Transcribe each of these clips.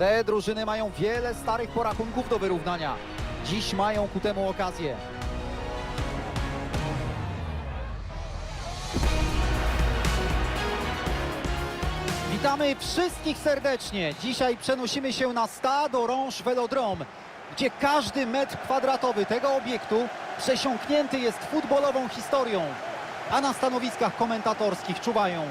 Te drużyny mają wiele starych porachunków do wyrównania. Dziś mają ku temu okazję. Witamy wszystkich serdecznie. Dzisiaj przenosimy się na Stade Orange Velodrome, gdzie każdy metr kwadratowy tego obiektu przesiąknięty jest futbolową historią. A na stanowiskach komentatorskich czuwają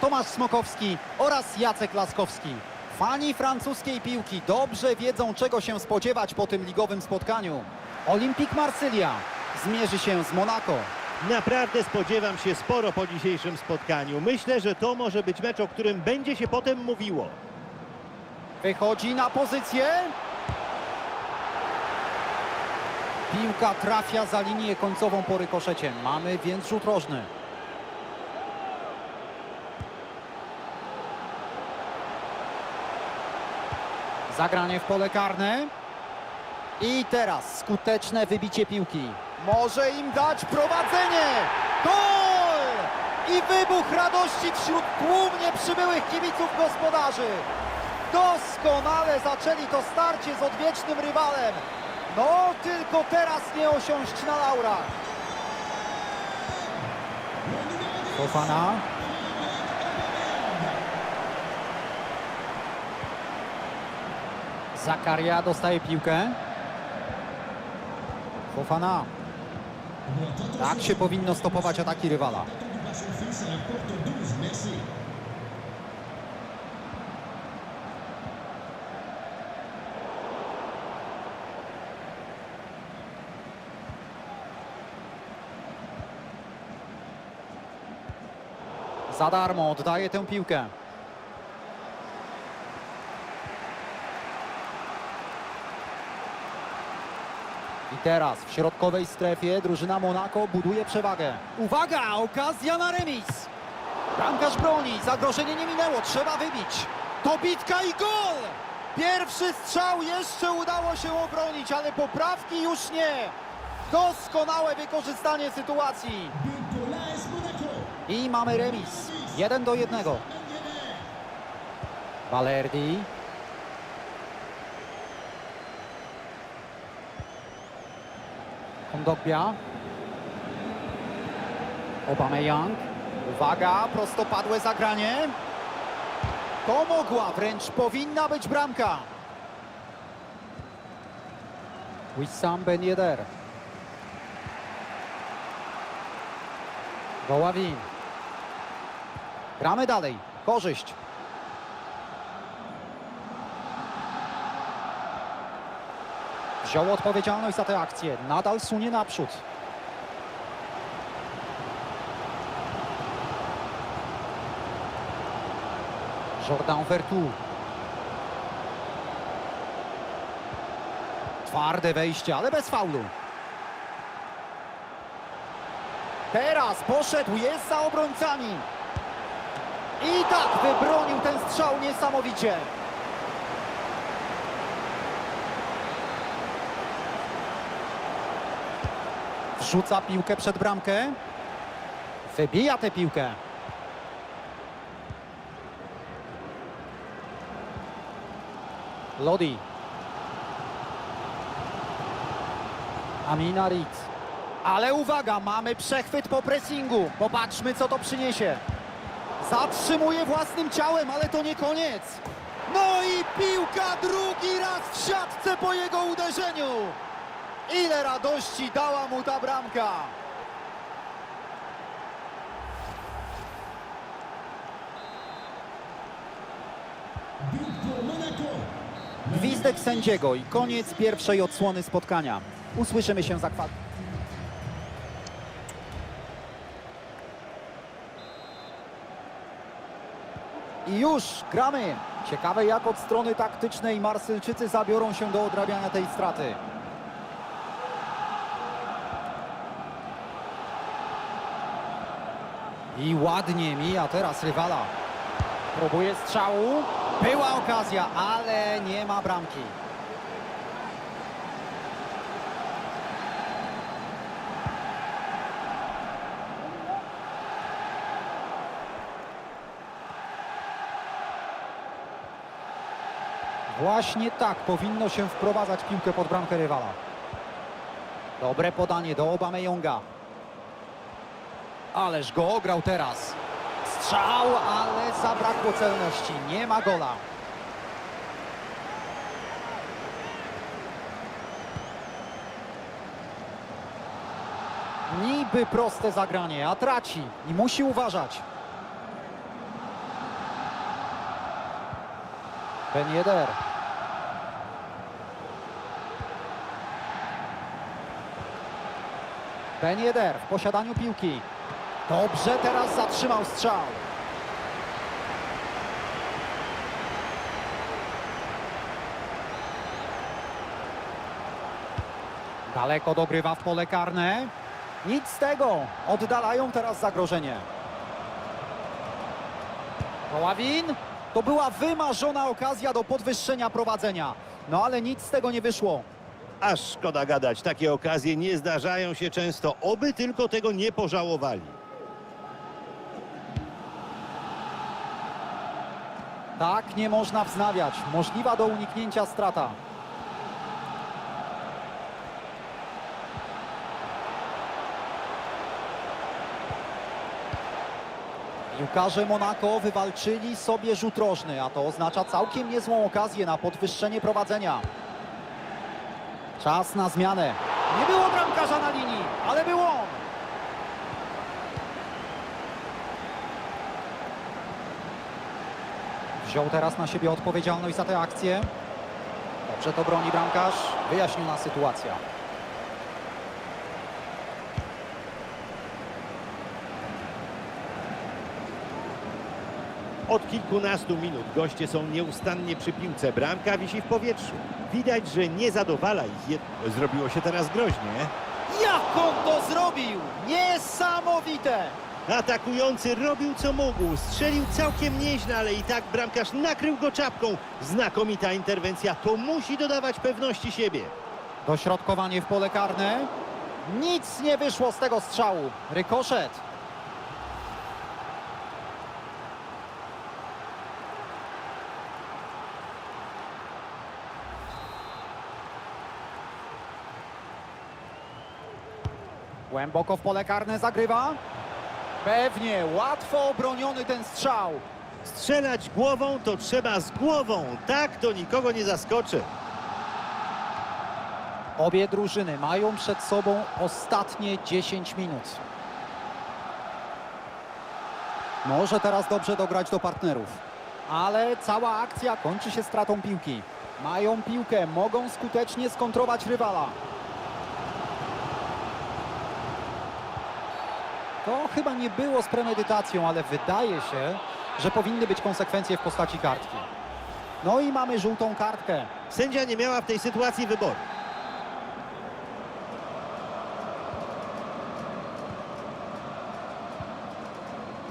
Tomasz Smokowski oraz Jacek Laskowski. Fani francuskiej piłki dobrze wiedzą, czego się spodziewać po tym ligowym spotkaniu. Olympique Marsylia zmierzy się z Monaco. Naprawdę spodziewam się sporo po dzisiejszym spotkaniu. Myślę, że to może być mecz, o którym będzie się potem mówiło. Wychodzi na pozycję. Piłka trafia za linię końcową po rykoszecie. Mamy więc rzut rożny. Zagranie w pole karne. I teraz skuteczne wybicie piłki. Może im dać prowadzenie. Gol! I wybuch radości wśród tłumnie przybyłych kibiców gospodarzy. Doskonale zaczęli to starcie z odwiecznym rywalem. No, tylko teraz nie osiąść na laurach. Fofana. Zakaria dostaje piłkę. Fofana. Tak się powinno stopować ataki rywala. Za darmo oddaje tę piłkę. I teraz w środkowej strefie drużyna Monaco buduje przewagę. Uwaga, okazja na remis. Bramkarz broni, zagrożenie nie minęło, trzeba wybić. To bitka i gol! Pierwszy strzał jeszcze udało się obronić, ale poprawki już nie. Doskonałe wykorzystanie sytuacji. I mamy remis. Jeden do jednego. Valerdi. Kondogbia. Aubameyang. Uwaga, prostopadłe zagranie. To mogła, wręcz powinna być bramka. Wissam Ben Yedder. Woławin. Gramy dalej. Korzyść. Wziął odpowiedzialność za tę akcję. Nadal sunie naprzód. Jordan Vertu. Twarde wejście, ale bez faulu. Teraz poszedł, jest za obrońcami. I tak wybronił ten strzał niesamowicie. Wrzuca piłkę przed bramkę. Wybija tę piłkę. Lodi. Amina Ritz. Ale uwaga, mamy przechwyt po pressingu. Popatrzmy, co to przyniesie. Zatrzymuje własnym ciałem, ale to nie koniec. No i piłka drugi raz w siatce po jego uderzeniu. Ile radości dała mu ta bramka. Gwizdek sędziego i koniec pierwszej odsłony spotkania. Usłyszymy się za kwadrans. I już gramy. Ciekawe jak od strony taktycznej Marsylczycy zabiorą się do odrabiania tej straty. I ładnie mija teraz rywala. Próbuje strzału. Była okazja, ale nie ma bramki. Właśnie tak powinno się wprowadzać piłkę pod bramkę rywala. Dobre podanie do Aubameyonga. Ależ go ograł teraz. Strzał, ale zabrakło celności. Nie ma gola. Niby proste zagranie, a traci i musi uważać. Ben Yedder. Ben Yedder w posiadaniu piłki. Dobrze teraz zatrzymał strzał. Daleko dogrywa w pole karne. Nic z tego. Oddalają teraz zagrożenie. Koławin. To była wymarzona okazja do podwyższenia prowadzenia. No ale nic z tego nie wyszło. Aż szkoda gadać, takie okazje nie zdarzają się często, oby tylko tego nie pożałowali. Tak nie można wznawiać. Możliwa do uniknięcia strata. Piłkarze Monako wywalczyli sobie rzut rożny, a to oznacza całkiem niezłą okazję na podwyższenie prowadzenia. Czas na zmianę. Nie było bramkarza na linii, ale był on. Wziął teraz na siebie odpowiedzialność za tę akcję. Dobrze to broni bramkarz. Wyjaśniona sytuacja. Od kilkunastu minut goście są nieustannie przy piłce, bramka wisi w powietrzu. Widać, że nie zadowala ich. Zrobiło się teraz groźnie. Jak on to zrobił? Niesamowite! Atakujący robił co mógł, strzelił całkiem nieźle, ale i tak bramkarz nakrył go czapką. Znakomita interwencja, to musi dodawać pewności siebie. Dośrodkowanie w pole karne. Nic nie wyszło z tego strzału. Rykoszet. Głęboko w pole karne zagrywa. Pewnie, łatwo obroniony ten strzał. Strzelać głową to trzeba z głową, tak to nikogo nie zaskoczy. Obie drużyny mają przed sobą ostatnie 10 minut. Może teraz dobrze dograć do partnerów. Ale cała akcja kończy się stratą piłki. Mają piłkę, mogą skutecznie skontrować rywala. To chyba nie było z premedytacją, ale wydaje się, że powinny być konsekwencje w postaci kartki. No i mamy żółtą kartkę. Sędzia nie miała w tej sytuacji wyboru.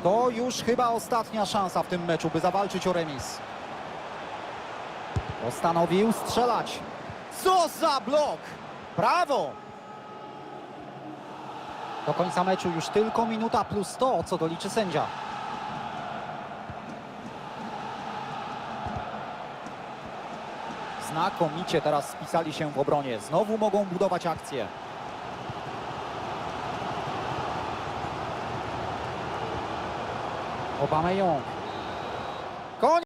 To już chyba ostatnia szansa w tym meczu, by zawalczyć o remis. Postanowił strzelać. Co za blok! Brawo! Do końca meczu już tylko minuta plus to, co doliczy sędzia. Znakomicie teraz spisali się w obronie. Znowu mogą budować akcję. Aubameyang. Koniec!